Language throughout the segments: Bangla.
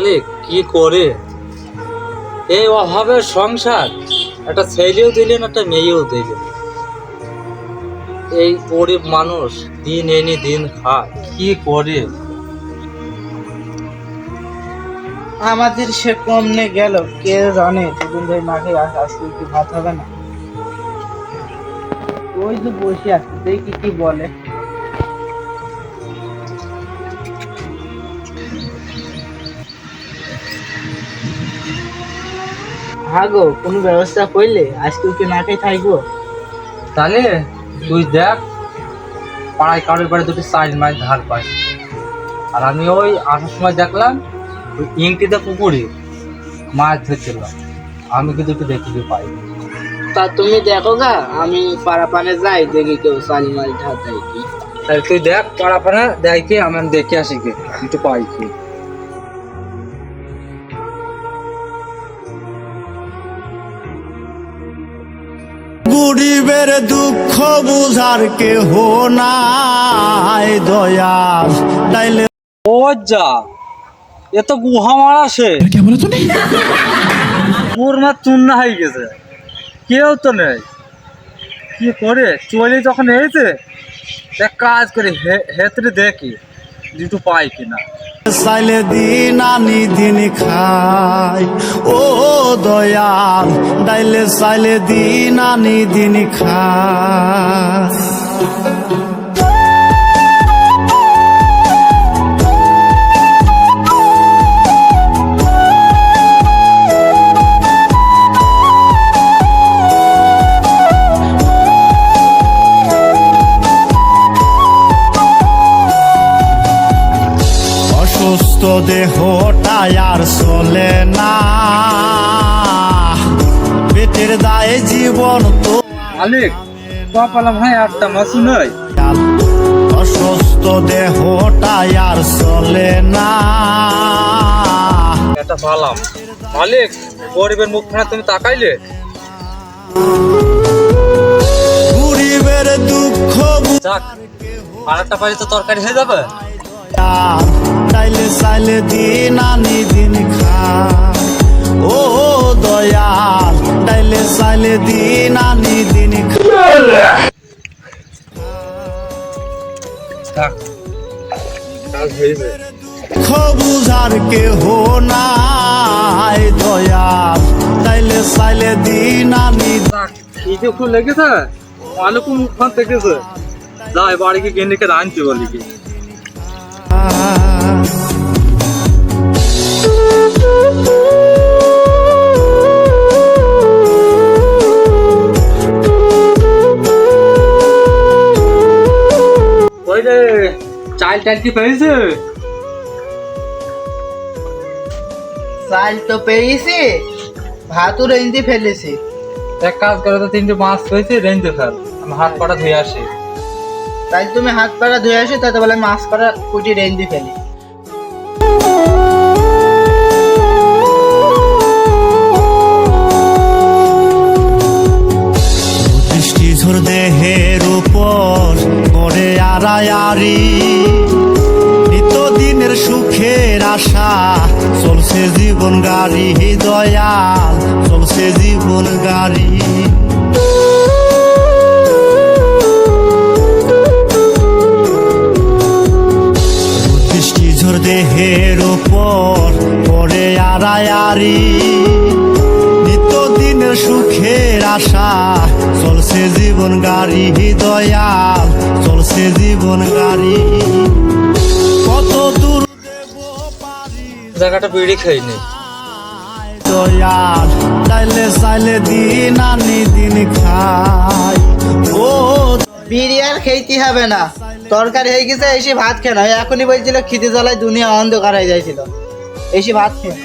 মালিক, কি করে? এই অভাবের সংসার। একটা ছেলেও দিলেন, একটা মেয়েও দিলেন। এই গরিব মানুষ দিন এনে দিন খায়, কি করে? আমাদের সে কমনে গেল কে জানে, দুদিন ধরে না খেয়ে আস- আজকে কি ভাত হবে না। ওই তো বসে আছে, দেখি কি বলে। হ্যাঁ গো কোনো ব্যবস্থা করলে আজকে কি না খেয়ে থাকব। তাহলে তুই দেখ পাড়ায় কারোর বাড়ি দুটি সাইড মাছ ধার পাই আর আমি ওই আসার সময় দেখলাম ওই ইংটিতে পুকুরে মাছ ধরছিলাম আমি কিন্তু একটু দেখতে পাই তা তুমি দেখো গা আমি পাড়া পানে যাই দেখি কেউ সালি মাছ ধার দেয় কি। তাহলে তুই দেখ পাড়া পাড়া কি আমি দেখে আসি কে একটু পাই কি গরিবের দুঃখ বুঝার কেহ নাই দয়াল। তাইলে ও যা এ তো গুহা মারা সে পুরনা চুন্না হয়ে গেছে। কেউ তো নেই। কি করে? চলে যখন এসেছে এক কাজ করে হেতরে দেখি দুটো পাই কিনা। চাইলে দিন আনি দিন খাই। ও দয়াল ডাইলে চাইলে দিন আনি দিন খাই। মালিক কপালা ভাই আটটা মাসু নয় অসুস্থ দেহটাই আর চলে না। এটা পালাম মালিক গরিবের মুখখানা তুমি তাকাইলে? গরিবের দুঃখ যাক আর একটা পাইলে তো তরকারি হয়ে যাবে। বুঝার চাইলে চাইলে দিন আনি দিন খাই ও দয়াল ডাইলে চাইলে দিন আনি দিন হয়েছে বুঝার কেহ নাই দয়াল তাইলে চাইলে দিন আনি কি খুব লেগেছে? মালিকও মুখখান দেখেছে। যাই বাড়িকে গেন্ডিকে রাঁধতে বলি কি। চাল টাল কি পেয়েছে? চাল তো পেয়েছি ভাতও রেঞ্জি ফেলেছি। এক কাজ করে তো তিনটে মাছ পেয়েছে রেঞ্জে ফেল। আমি হাত পাটা ধুয়ে আসি। তাই তুমি হাত পাড়া ধুয়ে আসি তাতে বলে মাছ করা কুটি রেঞ্জি ফেলি। দৃষ্টি ঝোর দেহের উপর করে আড়ায়ারি নিত্যদিনের সুখের আশা। চলছে জীবন গাড়ি দয়াল, চলছে জীবন গাড়ি। দেহের উপর করে আড়ায়ারি নিত্যদিনের সুখের আশা, চলছে জীবন গাড়ি দয়াল, চলছে জীবন গাড়ি। জায়গাটা বিড়ি খাইনি। চাইলে চাইলে দিন আনি দিন খাই। ও বিড়ি আর খেতে হবে না। তরকারি হয়ে গেছে এসে ভাত খেয়ে না এখনই বলছিল খিদে জ্বালায় দুনিয়া অন্ধকার হয়ে যাইছিল। এসে ভাত খেয়ে।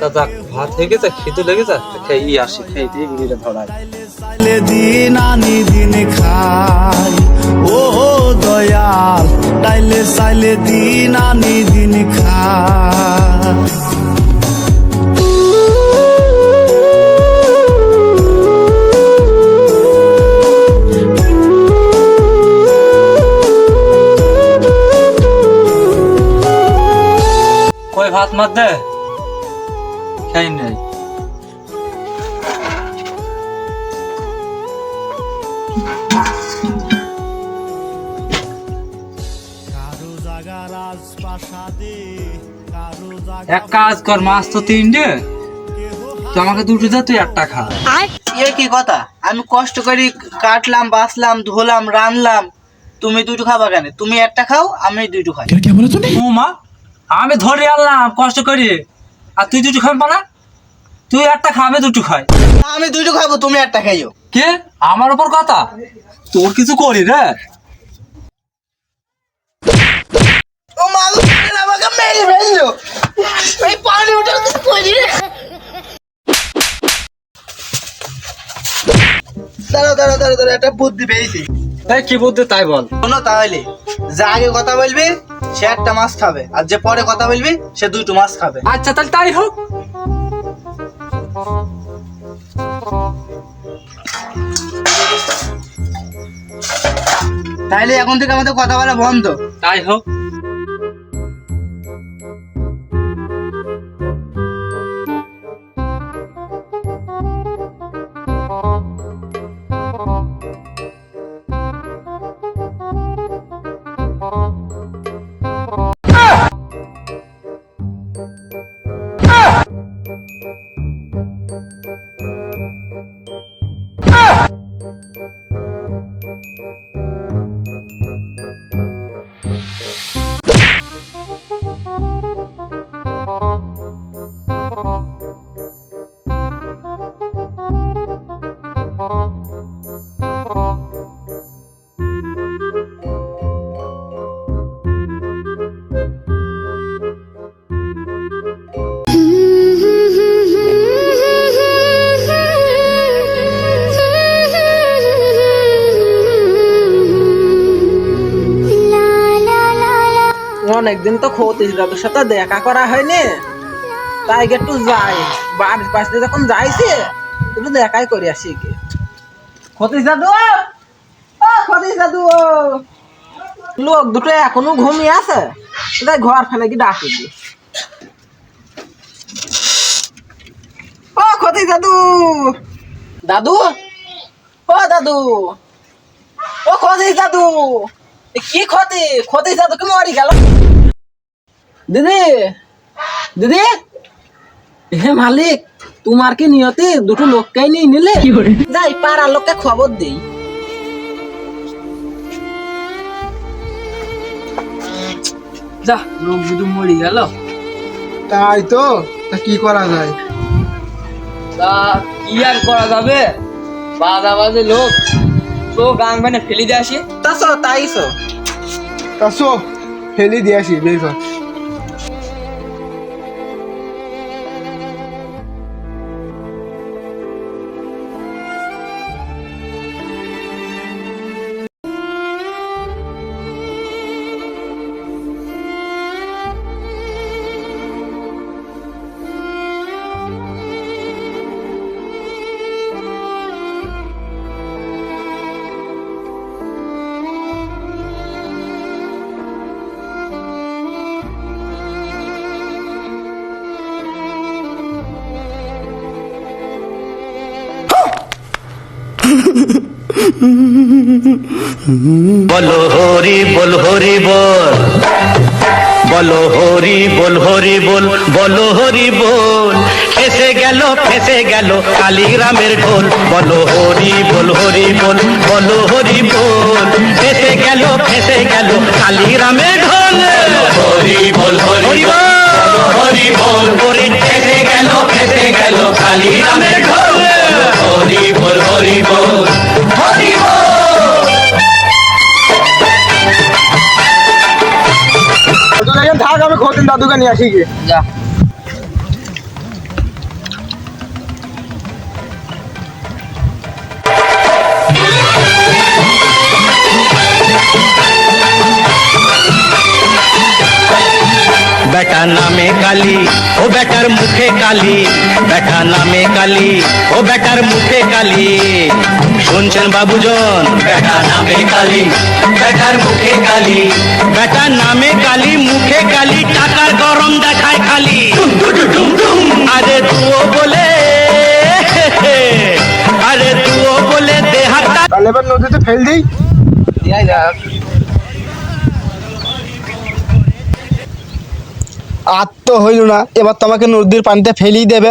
তা যাক ভাত হয়ে গেছে খিদে লেগেছে খেয়ে আসি। খেয়ে দিয়ে বিড়িটা ধরাই। চাইলে দিন আনি দিন খাই। ও দয়াল, তাইলে চাইলে দিন আনি দিন খাই। ভাত মাত দে খেয়ে নেই এক কাজ কর মাছ তো তিনটে তো আমাকে দুটো দে তুই একটা খা। এ কি কথা? আমি কষ্ট করি কাটলাম বাছলাম ধোলাম রানলাম। তুমি দুটো খাবা কেন? তুমি একটা খাও আমি দুটো খাই। কি বলে তুমি? ও মা আমি ধরে আনলাম কষ্ট করি। আর তুই দুটো খাবি না? তুই একটা খা আমি দুটো খাই। আমি দুটো খাব তুমি একটা খাইও। কে? আমার ওপর কথা? তোর কিছু করি রে ও মাগো আমাকে এই পানি দাঁড়াও দাঁড়াও দাঁড়াও দাঁড়াও একটা বুদ্ধি পেয়েছি। এই কি বুদ্ধি? তাই বল। শোনো তাহলে যে আগে কথা বলবে সে একটা মাছ খাবে আর যে পরে কথা বলবে সে দুটো মাছ খাবে। আচ্ছা তাহলে তাই হোক। তাইলে এখন থেকে আমাদের কথা বলা বন্ধ। তাই হোক। অনেকদিন তো খতিস দাদুর সাথে দেখা করা হয়নি। তাই একটু যাই। বাড়ির পাশ দিয়ে যখন যাইছে, একটু দেখাই করে আসি কি খতিস দাদু? ও খতিস দাদু লোক দুটো এখনও ঘুমিয়ে আছে। তাই ঘর ফেলে কি ডাকি দি ও খতিস দাদু। দাদু? ও দাদু। ও খতিস দাদু। কি ক্ষতি? ক্ষতি দাদু, কি মরি গেল? দিদি দিদি হে মালিক তোমার কি নিয়তি? দুটো লোককেই নিয়ে নিলে? যাই পাড়ার লোককে খবর দেই। যা লোক দুটো মরি গেল। তাই তো? তা কি করা যায়? তা কি আর করা যাবে? বাজা বাজে লোক। তো গান মানে ফেলি দিয়ে আসি। তা তাই সো তা সো ফেলি দিয়ে আসি বের কর বলো হরি বল হরি বল। বলো হরি বল হরি বল। বলো হরি বল। ফেসে গেল ফেসে গেল কালীগ্রামের ঢোল। বলো হরি বল হরি বল। বলো হরি বল। ফেসে গেল ফেসে গেল কালীগ্রামের ঢোল। হরি বল হরি বল। হরি বল। ফেসে গেল ফেসে গেল কালীগ্রামের ঢোল। হরি বল হরি বল হরি বল দাদুকে নিয়ে আসি গিয়ে। যা। বেটা নামে কালি ও বেটার মুখে কালি। বেটা নামে কালি ও বেটার মুখে কালি। শুনছেন বাবুজন? বেটা নামে কালি বেটার মুখে কালি। বেটা নামে কালি মুখে কালি টাকার গরম দেখায় খালি। আরে তুও বলে আরে তুও বলে দেহাটা নদীতে ফেল দিই। আর তো হইল না। এবার তোমাকে নদীর পানিতে ফেলেই দেবে।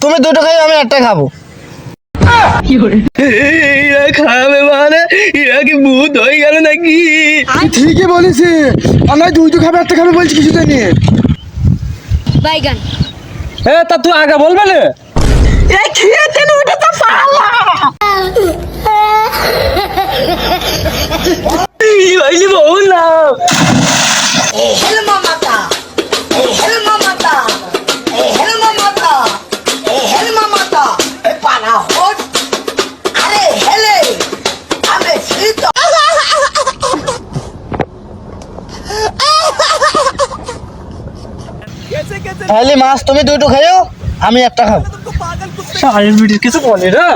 তুমি দুটো খাই আমি একটা খাব। খাবে মানে? এরা কি ভূত হয়ে গেল নাকি? ঠিকই বলিস আমি দুটো খাবে একটা খাবে বলছি কিছু নিয়ে। বাইগান এ তা তুই আগে বলবে না। এই খেয়েতে উঠে তো পালা। না এই হেলমা মাতা এ পানা হট আরে হেলে আমি শীত তাহলে মাছ, তুমি দুটো খাইও, আমি একটা খাব। কিছু বলি রে